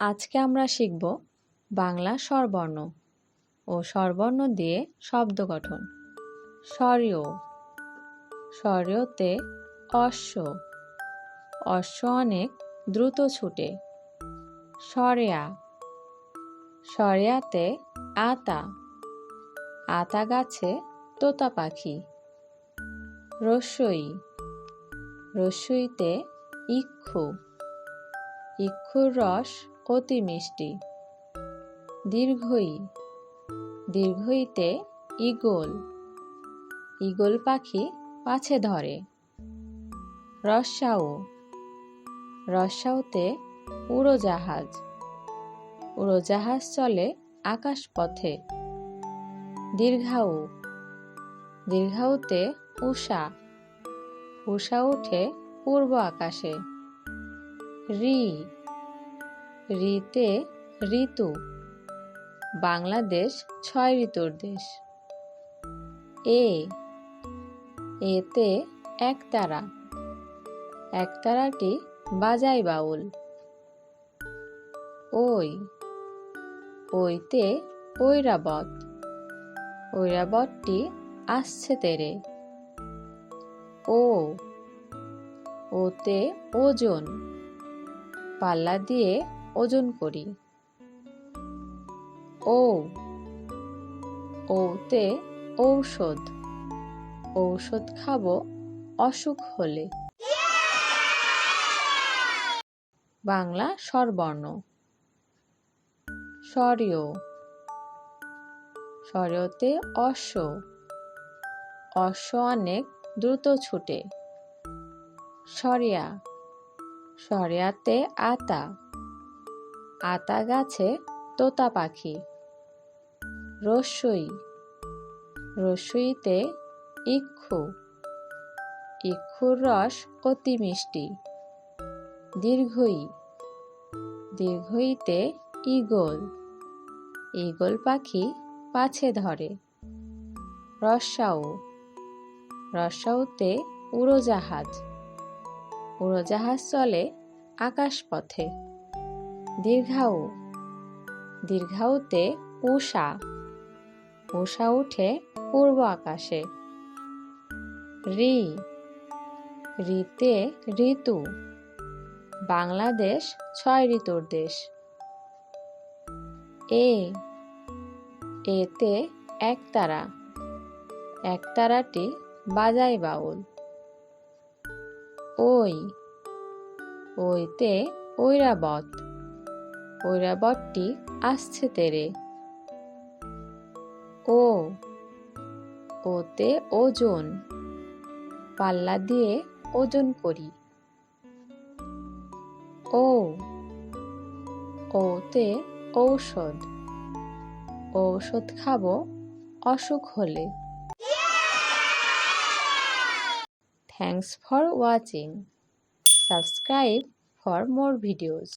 আজকে আমরা শিখব বাংলা স্বরবর্ণ ও স্বরবর্ণ দিয়ে শব্দ গঠন। স্বরীয়। স্বরীয়তে অশ্ব। অশ্ব অনেক দ্রুত ছুটে। সরেয়া সরেয়াতে আতা। আতা গাছে তোতা পাখি। রস্যই। রস্যইতে ইক্ষু। ইক্ষুর রস অতি মিষ্টি। দীর্ঘই দীর্ঘইতে ইগল ইগল পাখি পাছে ধরে। রসাউ রসাউতে উড়োজাহাজ। উড়োজাহাজ চলে আকাশ পথে দীর্ঘাউ দীর্ঘাউতে উষা। উষা উঠে পূর্ব আকাশে। রি রিতে ঋতু। বাংলাদেশ ছয় ঋতুর দেশ। এ, এতে একতারা একতারাটি বাজাই বাউল। ওই, ওইতে ঐরাবত। ঐরাবতটি আসছে তেরে। ও, ওতে ওজন। পাল্লা দিয়ে ওজন করি। ও। ওতে ঔষধ। ঔষধ খাব অসুখ হলে। বাংলা স্বরবর্ণ। স্বরীয়। স্বরীয়তে অশ্ব। অশ্ব অনেক দ্রুত ছুটে। সরিয়া সরিয়াতে আতা। আতা গাছে তোতা পাখি। রস্যই রস্যইতে ইক্ষু। ইক্ষুর রস অতি মিষ্টি। দীর্ঘই। দীর্ঘইতে ইগল ইগল পাখি পাছে ধরে। রসাউ রসাউতে উড়োজাহাজ। উড়োজাহাজ চলে আকাশ পথে দীর্ঘাউ। দীর্ঘাউতে উষা উষা উঠে পূর্ব আকাশে। রি। রিতে ঋতু। বাংলাদেশ ছয় ঋতুর দেশ। এ। এতে একতারা। একতারাটি বাজাই বাউল। ওই ওইতে ঐরাবত। ঐরাবতটি আসছে তেরে। ও, ওতে ওজন। পাল্লা দিয়ে ওজন করি। ও, ওতে ঔষধ। ঔষধ খাব অসুখ হলে। Thanks for watching. Subscribe for more videos.